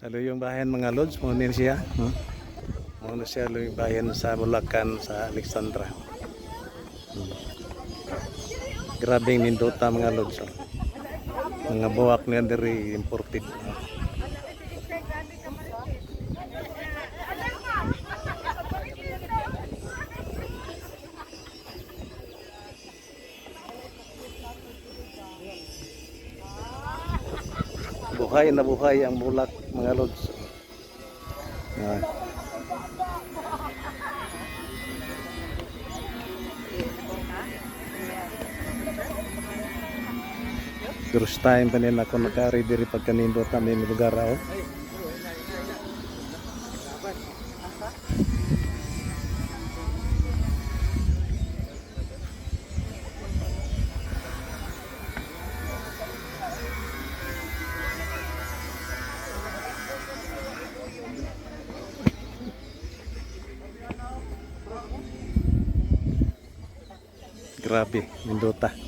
Sa yung bayan mga lods, mo din siya. Hmm? Muna siya yung bayan sa Bulacan, sa Alexandra. Hmm. Grabing nindota mga lods. Oh. Mga buwak niya dari imported. Buhay na buhay ang bulak mga lods. Ah. First time pa nila ako nakari diri pagkanindot namin lugar oh. Grabe, Mendota.